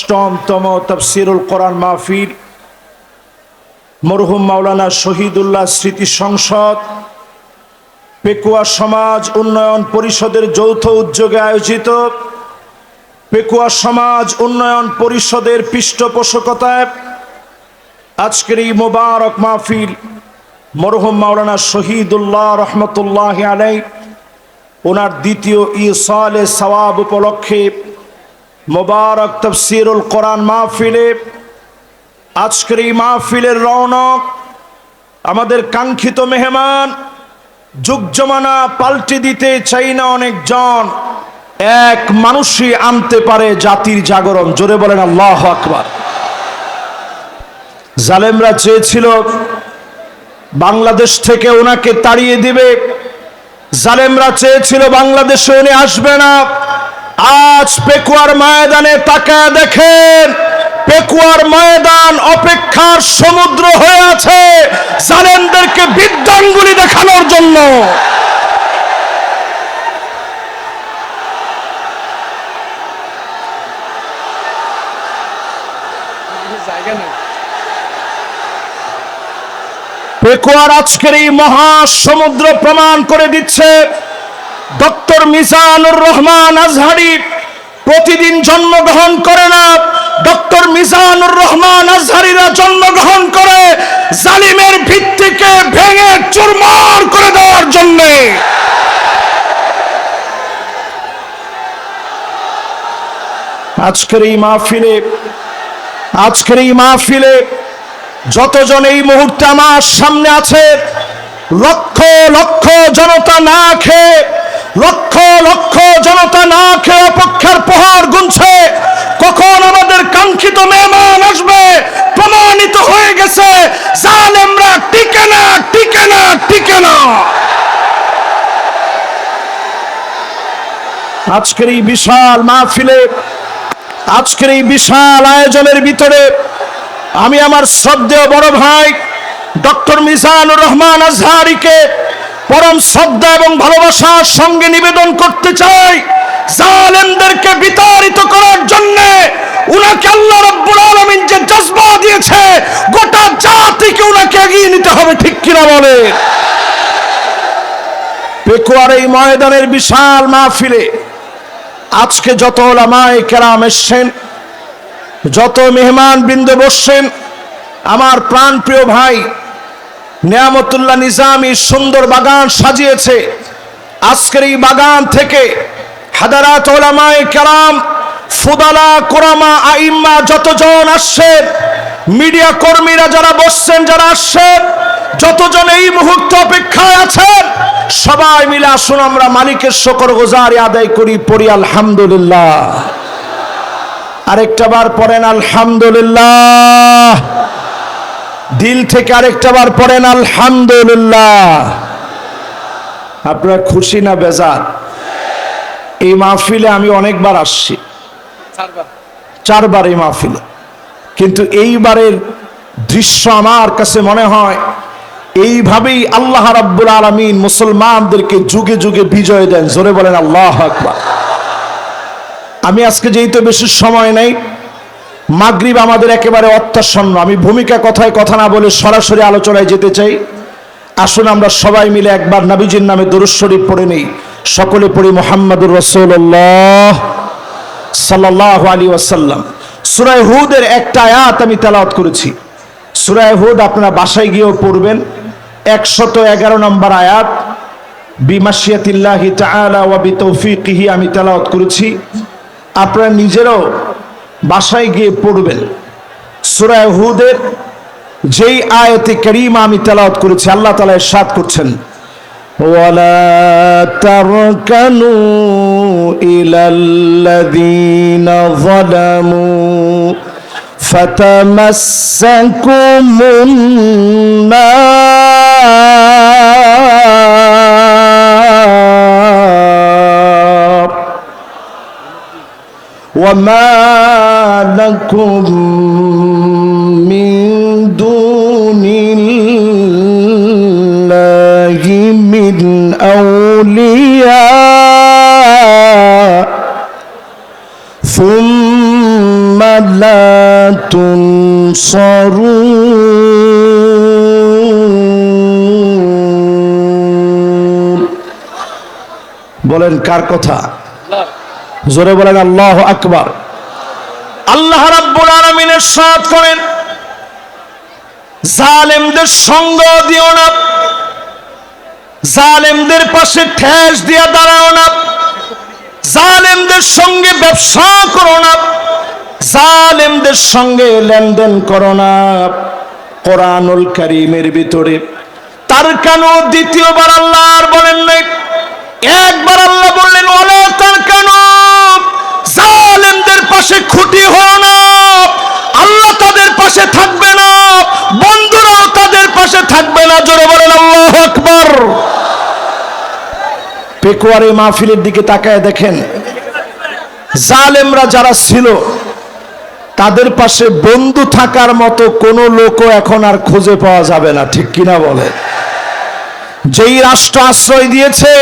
অষ্টমতম তফসিরুল কোরআন মাহফিল। মরহুম মাওলানা শহীদুল্লাহ স্মৃতি সংসদ। পেকুয়া সমাজ উন্নয়ন পরিষদের যৌথ উদ্যোগে আয়োজিত। পেকুয়া সমাজ উন্নয়ন পরিষদের পৃষ্ঠপোষকতায় আজকের এই মোবারক মাহফিল মরহুম মাওলানা শহীদুল্লাহ রহমতুল্লাহ আলাই ওনার দ্বিতীয় ইসালে সওয়াব উপলক্ষে মোবারক তফসিরুল কোরআন মাহফিলে। আজকের এই মাহফিলের রৌনক আমাদের কাঙ্ক্ষিত মেহমান, যুগ জমানা পাল্টে দিতে চাই না অনেকজন, এক মানুষই আনতে পারে জাতির জাগরণ। জোরে বলেন আল্লাহ আকবার। জালেমরা চেয়েছিল বাংলাদেশ থেকে ওনাকে তাড়িয়ে দিবে। জালেমরা চেয়েছিল বাংলাদেশে উনি আসবে না। আজ পেকুয়ার ময়দানে তাকায় দেখেন, পেকুয়ার ময়দান অপেক্ষার সমুদ্র হয়ে আছে, জালেমদেরকে বিদ্যাঙ্গুলি দেখানোর জন্য। পেকুয়ার আজকের এই মহাসমুদ্র প্রমাণ করে দিচ্ছে ডক্টর মিজানুর রহমান আজহারি প্রতিদিন জন্মগ্রহণ করে না, ডক্টর মিজানুর রহমান আজহারিরা জন্মগ্রহণ করে জালিমের ভিত্তিকে ভেঙে চুরমার করে দেওয়ার জন্যে। আজকের এই মাহফিলে, আজকের এই মাহফিলে যতজন এই মুহূর্তে আমার সামনে আছে, লক্ষ লক্ষ জনতা না খেয়ে লক্ষ লক্ষ জনতা না খেয়ে অপেক্ষার প্রহার গুনছে। কখন আমাদের কাঙ্ক্ষিত মেহমান আসবে? প্রমাণিত হয়ে গেছে। জালেমরা টিকে না টিকে না টিকে না। আজকের এই বিশাল মাহফিলে, আজকের এই বিশাল আয়োজনের ভিতরে আমি আমার শ্রদ্ধেয় বড় ভাই ডক্টর মিজানুর রহমান আজহারিকে পরম শ্রদ্ধা এবং ভালোবাসার সঙ্গে নিবেদন করতে চাই জালেমদেরকে বিতাড়িত করার জন্য। উনাকে আল্লাহ রব্বুল আলামিন যে জজবা দিয়েছে, গোটা জাতিকে উনাকে এগিয়ে নিতে হবে, ঠিক কিনা বলে? পেকুয়ার এই ময়দানের বিশাল মাহফিলে আজকে যত ওলামায়ে কেরাম এসছেন, যত মেহমান বৃন্দ বসছেন, আমার প্রাণ প্রিয় ভাই নিয়ামতুল্লাহ নিজামি সুন্দর বাগান সাজিয়েছে। আজকের এই বাগান থেকে হাদারাত ওলামায়ে কেরাম, ফুদালা, কোরামা, আইম্মা যতজন আসছেন, মিডিয়া কর্মীরা যারা বসছেন, যারা আসছেন, যতজন এই মুহূর্তে অপেক্ষায় আছেন, সবাই মিলে আসুন, আমরা মালিকের শকর গোজারি আদায় করি, পড়ি আলহামদুলিল্লাহ। আরেকটা বার পড়েন, আলহামদুলিল্লাহ। দিল থেকে আরেকটা বার পড়েন আলহামদুলিল্লাহ। আপনারা খুশি না বেজার? এই মাহফিলে আমি অনেকবার আসছি। চারবার। এই মাহফিলে। কিন্তু এইবারের দৃশ্য আমার কাছে মনে হয় এইভাবেই আল্লাহ রাব্বুল আলমিন মুসলমানদেরকে যুগে যুগে বিজয় দেন। জোরে বলেন আল্লাহ আকবার। আমি আজকে যেহেতু বেশি সময় নেই মাগরিব আমাদের একেবারে অত্যাসন্ন আমি ভূমিকা কথায় কথা না বলে সরাসরি আলোচনায় যেতে চাই। আসুন আমরা সবাই মিলে একবার নাবিজির নামে দরুদ শরীফ পড়ে নেই। সকলে পড়ি মোহাম্মদুর রসুল্লাহ সাল্লাহ আলী ওয়াসাল্লাম। সুরায় হুদের একটা আয়াত আমি তেলাওয়াত করেছি। সুরায় হুদ আপনারা বাসায় গিয়েও পড়বেন। একশত এগারো নম্বর আয়াত, বিমাশিয়াতিল্লাহি তাআলা ওয়া বিতৌফিকিহি আমি তেলাওয়াত করেছি। আপনারা নিজেরাও বাসায় গিয়ে পড়বেন সুরায় হুদের যেই আয়াতে করিমা আমি তেলাওয়াত করেছি আল্লাহ তাআলা ইরশাদ করছেন ولا تركنوا إلى الذين ظلموا فتمسكم النار وما لكم من دون الله من أولياء ثم لا تنصرون বলেন কার কথা আল্লাহ জোরে বলেন, আল্লাহ আকবার আল্লাহ রাব্বুল আলামিনের সাথ করেন। জালেমদের সঙ্গ দিও না। জালেমদের পাশে ঠেস দিয়া দাঁড়াও না। জালেমদের সঙ্গে ব্যবসা করো না। জালেমদের সঙ্গে লেনদেন করো না। কোরআনুল কারীমের ভিতরে। তার কেন দ্বিতীয়বার আল্লাহ আর বলেন নাই? একবার আল্লাহ বললেন ওলা তার কেন? জালেমদের পাশে খুঁটি হও না। আল্লাহ তাদের পাশে থাকবে না। বন্ধুরাও তাদের পাশে থাকবে না। জোরে বলেন, আল্লাহ আকবার। পেকুয়ারে মাহফিলের দিকে তাকায় দেখেন, জালেমরা যারা ছিল, তাদের পাশে বন্ধু থাকার মতো কোনো লোকও এখন আর খুঁজে পাওয়া যাবে না। ঠিক কিনা বলে? যেই রাষ্ট্র আশ্রয় দিয়েছে,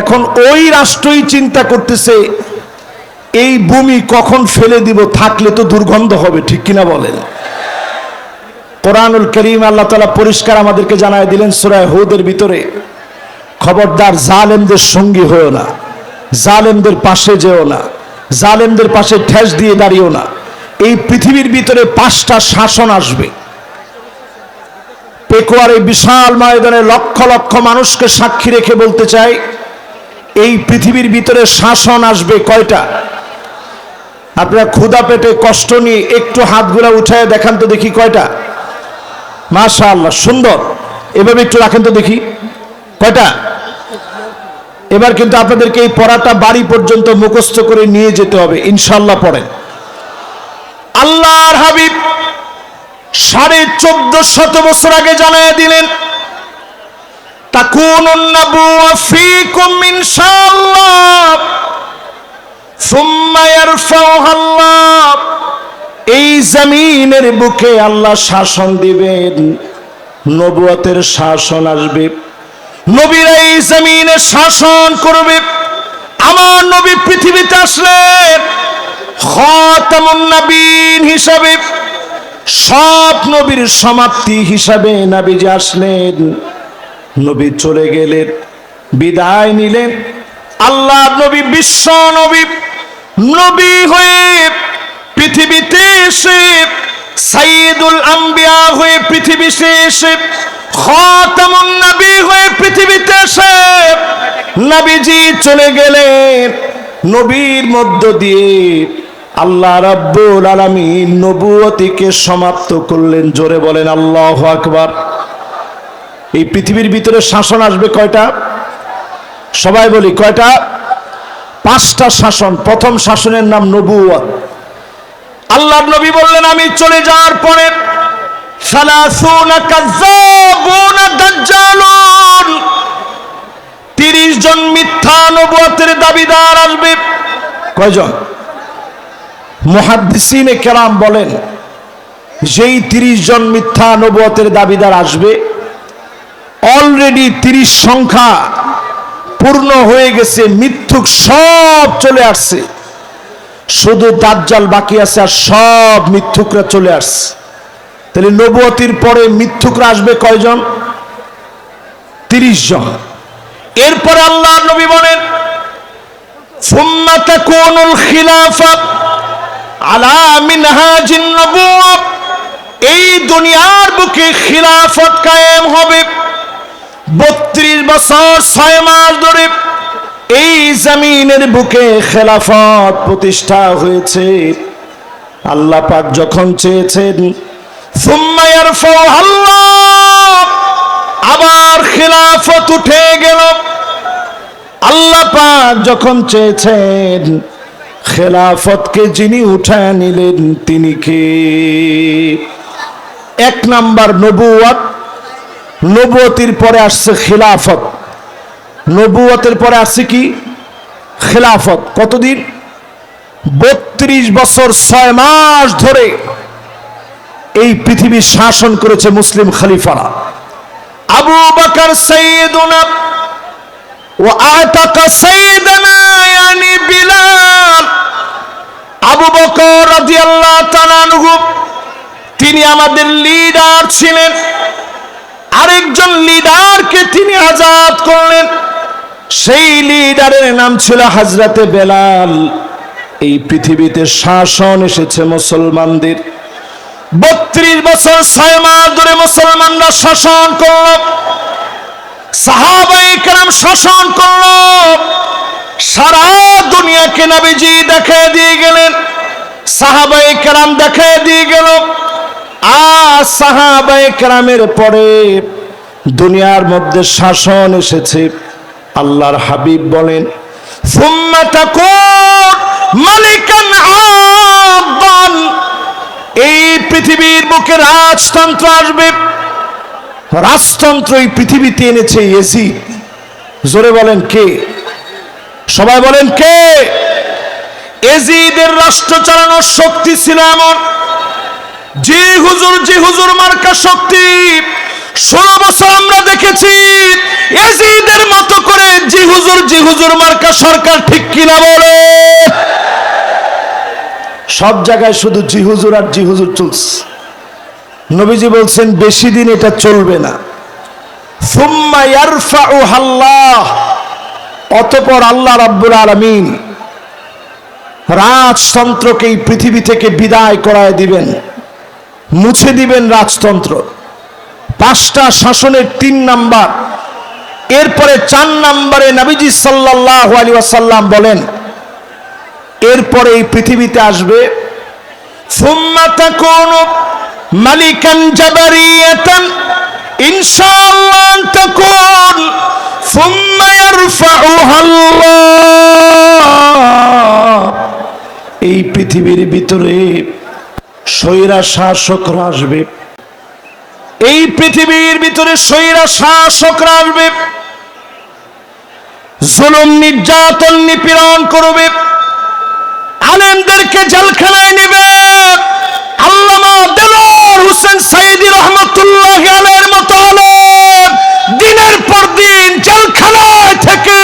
এখন ওই রাষ্ট্রই চিন্তা করতেছে এই ভূমি কখন ফেলে দিব থাকলে তো দুর্গন্ধ হবে, ঠিক কিনা বলেন? কোরআনুল করিম আল্লাহ তালা পরিষ্কার আমাদেরকে জানায় দিলেন সুরায় হুদের ভিতরে, খবরদার জালেমদের সঙ্গী হয়েও না, জালেমদের পাশে যেও না, জালেমদের পাশে ঠেস দিয়ে দাঁড়িয়েও না, এই পৃথিবীর ভিতরে পাঁচটা শাসন আসবে। পেকুয়ার এই বিশাল ময়দানে লক্ষ লক্ষ মানুষকে সাক্ষী রেখে বলতে চাই, এই পৃথিবীর ভিতরে শাসন আসবে কয়টা? আপনারা ক্ষুদা পেটে কষ্ট নিয়ে একটু হাতগুলা উঠায় দেখান তো দেখি কয়টা। মাশা আল্লাহ সুন্দর। এভাবে একটু রাখেন তো দেখি। কয়টা? এবার কিন্তু আপনাদেরকে এই পড়াটা বাড়ি পর্যন্ত মুখস্থ করে নিয়ে যেতে হবে ইনশাল্লাহ পড়েন। আল্লাহর হাবিব সাড়ে চোদ্দ শত বছর আগে জানায় দিলেন নাবুওয়া ফীকুম আল্লাহ এই জমিনের বুকে আল্লাহ শাসন দিবেন। নবুয়তের শাসন আসবে। নবীরা এই জমিনে শাসন করবে। আমার নবী পৃথিবীতে আসলেন খতামুন নবীন হিসাবে, সব নবীর সমাপ্তি হিসাবে নাবিজি আসলেন। নবী চলে গেলেন, বিদায় নিলেন। আল্লাহ নবী বিশ্ব নবী নবী হয়ে পৃথিবীতে এসে সাইদুল আম্বিয়া হয়ে পৃথিবীতে এসে, খতামুন নবী হয়ে পৃথিবীতে এসে নবীজি চলে গেলেন। নবীর মধ্য দিয়ে আল্লাহ রাব্বুল আলামিন নবুয়তিকে সমাপ্ত করলেন। জোরে বলেন, আল্লাহু আকবার। এই পৃথিবীর ভিতরে শাসন আসবে কয়টা? সবাই বলি, কয়টা? পাঁচটা শাসন, প্রথম শাসনের নাম নবুয়ত আল্লাহ নবী বললেন, আমি চলে যাওয়ার পরে 30 জন মিথ্যা নবুয়তের দাবিদার আসবে। কয়জন? মুহাদ্দিসিনে কেরাম বলেন, যেই 30 জন মিথ্যা নবুয়তের দাবিদার আসবে অলরেডি 30 সংখ্যা পূর্ণ হয়ে গেছে মিথ্যুক সব চলে আসছে। শুধু দাজ্জাল বাকি আছে আর সব মিথ্যুকরা চলে আসছে। তাহলে নবুয়তির পরে মিথ্যুকরা আসবে কয়জন? তিরিশ জন। এরপরে আল্লাহ নবী বলেন এই দুনিয়ার বুকে খিলাফত কায়েম হবে। বত্রিশ বছর ছয় মাস ধরে এই জমিনের বুকে খেলাফত প্রতিষ্ঠা হয়েছে। আল্লাহ পাক যখন চেয়েছেন আবার খেলাফত উঠে গেল। আল্লাহ পাক যখন চেয়েছেন, খেলাফতকে যিনি উঠায় নিলেন, তিনি কে? এক নাম্বার নবুয়াত নবুয়তির পরে আসছে খিলাফত। নবুয়তের পরে আসছে কি? খিলাফত। কতদিন? বত্রিশ বছর ছয় মাস ধরে এই পৃথিবী শাসন করেছে মুসলিম খলিফারা। আবু বকর ও বিলাল। আবু বকর তিনি আমাদের লিডার ছিলেন। আরেকজন লিডারকে তিনি আজাদ করলেন। সেই লিডারের নাম ছিল হাজরাতে বেলাল। এই পৃথিবীতে শাসন এসেছে মুসলমানদের। বত্রিশ বছর ছয় মাস ধরে মুসলমানরা শাসন করল। সাহাবাই কেরাম শাসন করল। সারা দুনিয়াকে নবীজি দেখে দিয়ে গেলেন। সাহাবাই কেরাম দেখে দিয়ে গেল। আর সাহাবাই কেরামের পরে দুনিয়ার মধ্যে শাসন এসেছে, আল্লাহর হাবিব বলেন এই পৃথিবীর বুকে রাজতন্ত্র আসবে। রাজতন্ত্র এই পৃথিবীতে এনেছে এসি জোরে বলেন কে? সবাই বলেন কে? এজিদের রাষ্ট্র চালানোর শক্তি ছিল এমন। যে হুজুর যে হুজুর মার্কা শক্তি। ষোলো বছর আমরা দেখেছি এজিদের মতো করে জি হুজুর জি হুজুর মার্কা সরকার ঠিক কিনা বলে? সব জায়গায় শুধু জি হুজুর আর জি হুজুর চলছে। নবীজি বলছেন, বেশি দিন এটা চলবে না। অতপর আল্লাহ রাব্বুল আলামিন রাজতন্ত্রকে এই পৃথিবী থেকে বিদায় করায় দিবেন, মুছে দিবেন রাজতন্ত্র। পাঁচটা শাসনের তিন নাম্বার। এরপরে চার নাম্বারে নবীজি সাল্লাল্লাহু আলাইহি ওয়াসাল্লাম বলেন, এরপরে এই পৃথিবীতে আসবে এই পৃথিবীর ভিতরে স্বৈরা শাসকরা আসবে। এই পৃথিবীর ভিতরে স্বৈরা শাসকরা আসবে। জুলুম, নির্যাতন, নিপীড়ন করবে। আলেমদেরকে জেলখানায় নেবে। আল্লামা দেলোয়ার হোসেন সাইদি রহমতুল্লাহ আলের মতো আলেম দিনের পর দিন জেলখানায় থেকে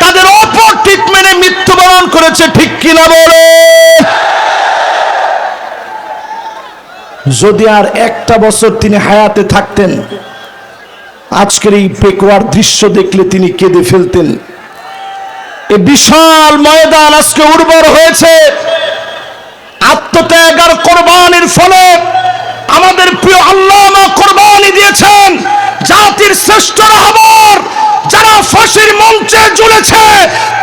তাদের অপর ট্রিটমেন্টে মৃত্যুবরণ করেছে, ঠিক কিনা বলে? যদি আর একটা বছর তিনি হায়াতে থাকতেন, আজকের এই পেকুয়ার দৃশ্য দেখলে তিনি কেঁদে ফেলতেন। এ বিশাল ময়দান আজকে উর্বর হয়েছে। আত্মত্যাগ আর কোরবানির ফলে আমাদের প্রিয় আল্লামা কোরবানি দিয়েছেন, জাতির শ্রেষ্ঠ রাহবর যারা ফাঁসির মঞ্চে ঝুলেছে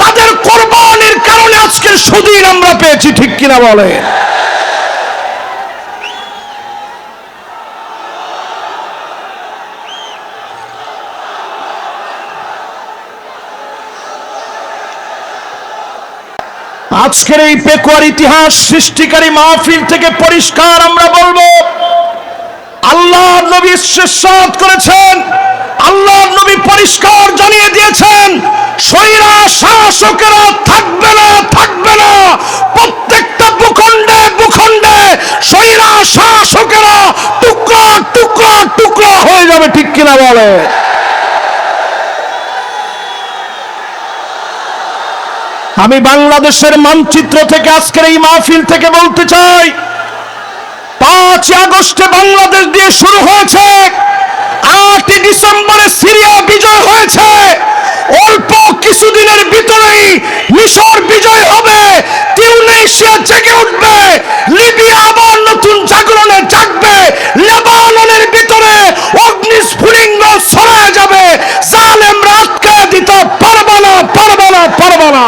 তাদের কোরবানির কারণে আজকের সুদিন আমরা পেয়েছি, ঠিক কিনা বলে আজকের এই পেকুয়ার ইতিহাস সৃষ্টিকারী মাহফিল থেকে পরিষ্কার আমরা বলব, আল্লাহ নবী শেষাদ করেছেন, আল্লাহ নবী পরিষ্কার জানিয়ে দিয়েছেন সৈরা শাসকেরা থাকবে না থাকবে না, প্রত্যেকটা ভূখণ্ডে ভূখণ্ডে সৈরা শাসকেরা টুকরা টুকরা টুকরা হয়ে যাবে, ঠিক কিনা বলে? আমি বাংলাদেশের মানচিত্র থেকে আজকের এই মাহফিল থেকে বলতে চাই, পাঁচ আগস্টে বাংলাদেশ দিয়ে শুরু হয়েছে আটই ডিসেম্বরে সিরিয়া বিজয় হয়েছে, অল্প কিছুদিনের ভিতরেই মিশর বিজয় হবে, তিউনেশিয়া জেগে উঠবে লিবিয়া আবার নতুন জাগরণে জাগবে লেবাননের ভিতরে অগ্নিস্ফুলিঙ্গ ছড়ায় যাবে জালেমরা আটকায় দিতে পারবে না পারবে না পারবে না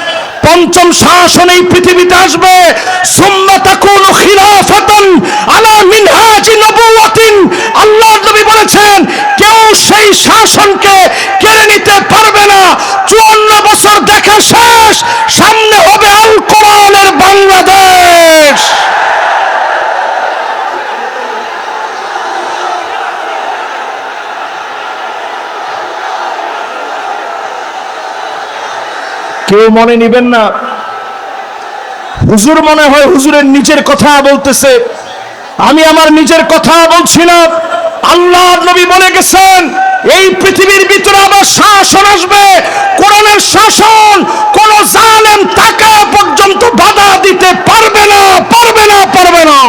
পঞ্চম শাসন এই পৃথিবীতে আসবে। আলা মিনহাজি নবুয়াতিন আল্লাহ নবী বলেছেন, কেউ সেই শাসনকে কেড়ে নিতে পারবে না। চুয়ান্ন বছর দেখা শেষ, সামনে হবে আল কোরআন। কেউ মনে নিবেন না। হুজুর মনে হয় হুজুরের নিজের কথা বলতেছে। আমি আমার নিজের কথা বলছি না আল্লাহ নবী বলে গেছেন, এই পৃথিবীর ভিতরে আবার শাসন আসবে। কোরআনের শাসন কোন জালেম তাকে পর্যন্ত বাধা দিতে পারবে না পারবে না পারবে না।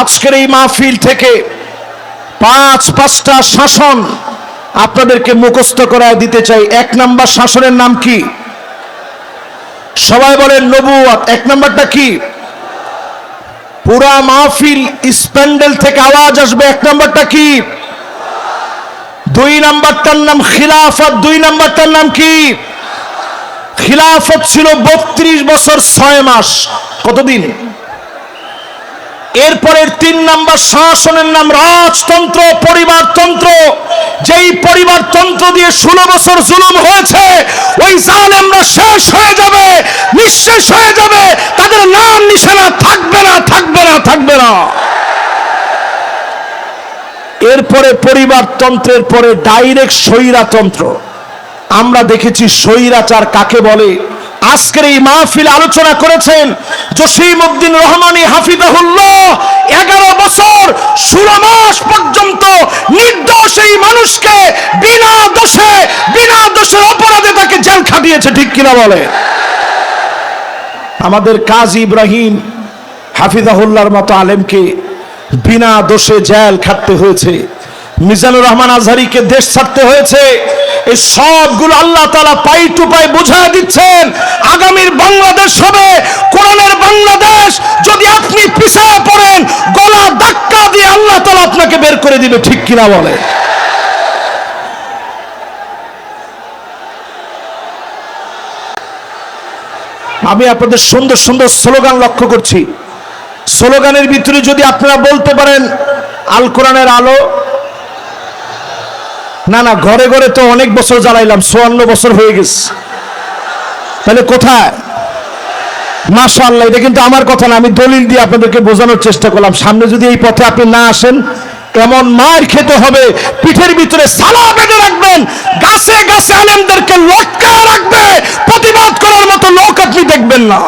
আজকের এই মাহফিল থেকে পাঁচ পাঁচটা শাসন আপনাদেরকে মুখস্থ করায় দিতে চাই। এক নাম্বার শাসনের নাম কি? সবাই বলেন নবুয়াত এক নাম্বারটা কি? পুরা মাহফিল স্প্যান্ডেল থেকে আওয়াজ আসবে। এক নাম্বারটা কি? দুই নাম্বারটার নাম খিলাফত। দুই নাম্বারটার নাম কি? খিলাফত ছিল বত্রিশ বছর ছয় মাস। কতদিন? এরপরের তিন নাম্বার শাসনের নাম রাজতন্ত্র, পরিবারতন্ত্র। যেই পরিবারতন্ত্র দিয়ে ষোলো বছর জুলুম হয়েছে, ওই জালেমরা শেষ হয়ে যাবে, নিঃশেষ হয়ে যাবে। তাদের নাম নিশানা থাকবে না থাকবে না থাকবে না। এরপরে পরিবারতন্ত্রের পরে ডাইরেক্ট স্বৈরাতন্ত্র। আমরা দেখেছি স্বৈরাচার কাকে বলে? আজকের এই মাহফিল আলোচনা করেছেন জসিম উদ্দিন রহমানি হাফিজাহুল্লাহ। এগারো বছর, ষোলো মাস পর্যন্ত নির্দোষ এই মানুষকে বিনা দোষে, বিনা দোষের অপরাধে তাকে জেল খাটিয়েছে, ঠিক কিনা বলে? আমাদের কাজী ইব্রাহিম হাফিজাহুল্লাহর মতো আলেমকে বিনা দোষে জেল খাটতে হয়েছে। মিজানুর রহমান আজহারিকে দেশ ছাড়তে হয়েছে। এই সবগুলো আল্লাহ তালা পাই টু পাই দিচ্ছেন। আগামীর বাংলাদেশ হবে, কোরআনের বাংলাদেশ। যদি আপনি পিছায় পড়েন, গলা ধাক্কা দিয়ে আল্লাহ তালা আপনাকে বের করে দিবে, ঠিক কিনা বলে? আমি আপনাদের সুন্দর সুন্দর স্লোগান লক্ষ্য করছি। স্লোগানের ভিতরে যদি আপনারা বলতে পারেন, আল কোরআনের আলো না না, ঘরে ঘরে তো অনেক বছর জ্বালাইলাম, চুয়ান্ন বছর হয়ে গেছে। তাহলে কোথায়? মাশাআল্লাহ, এটা কিন্তু আমার কথা না, আমি দলিল দিয়ে আপনাদেরকে বোঝানোর চেষ্টা করলাম। সামনে যদি এই পথে আপনি না আসেন, এমন মার খেতে হবে, পিঠের ভিতরে সালা বেঁধে রাখবেন, গাছে গাছে আলেমদেরকে লটকা রাখবে, প্রতিবাদ করার মতো লোক আপনি দেখবেন না।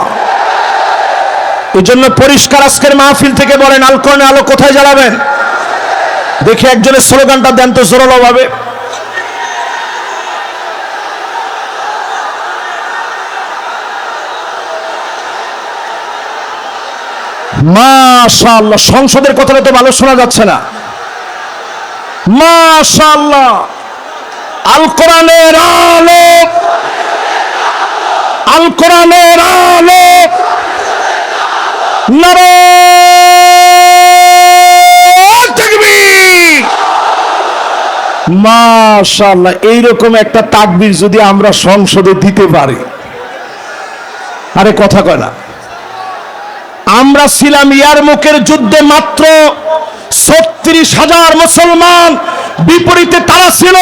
এই জন্য পরিষ্কার আজকের মাহফিল থেকে বলেন, আলকরণে আলো কোথায় জ্বালাবেন? দেখে একজনের স্লোগানটা দেন তো জোরালো ভাবে মাশাআল্লাহ, সংসদের কথাটা তো ভালো শোনা যাচ্ছে না। মাশাআল্লাহ, আল কোরআনের আলো। আল কোরআনের আলো। তাকবীর। মাশাআল্লাহ, এইরকম একটা তাকবীর যদি আমরা সংসদে দিতে পারি। আরে কথা কয় না। আমরা ছিলাম ইয়ার মুখের যুদ্ধে মাত্র ছত্রিশ হাজার মুসলমান। বিপরীতে তারা ছিল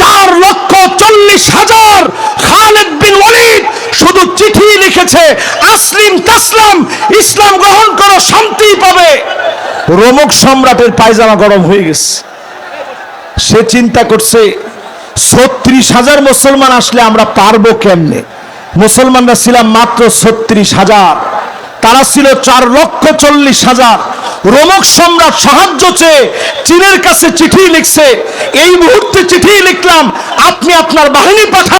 চার লক্ষ চল্লিশ হাজার। খালেদ বিন ওয়ালিদ শুধু চিঠি লিখেছে, আসলিম তাসলাম, ইসলাম গ্রহণ করো শান্তি পাবে। রোমক সম্রাটের পায়জামা গরম হয়ে গেছে। সে চিন্তা করছে, ছত্রিশ হাজার মুসলমান আসলে আমরা পারব কেমনে? মুসলমানরা ছিলাম মাত্র ছত্রিশ হাজার। তারা ছিল চার লক্ষ চল্লিশ হাজার। রোমক সম্রাট সাহায্য চেয়ে চীনের কাছে চিঠি লিখছে। এই মুহূর্তে চিঠি লিখলাম, আপনি আপনার বাহিনী পাঠান।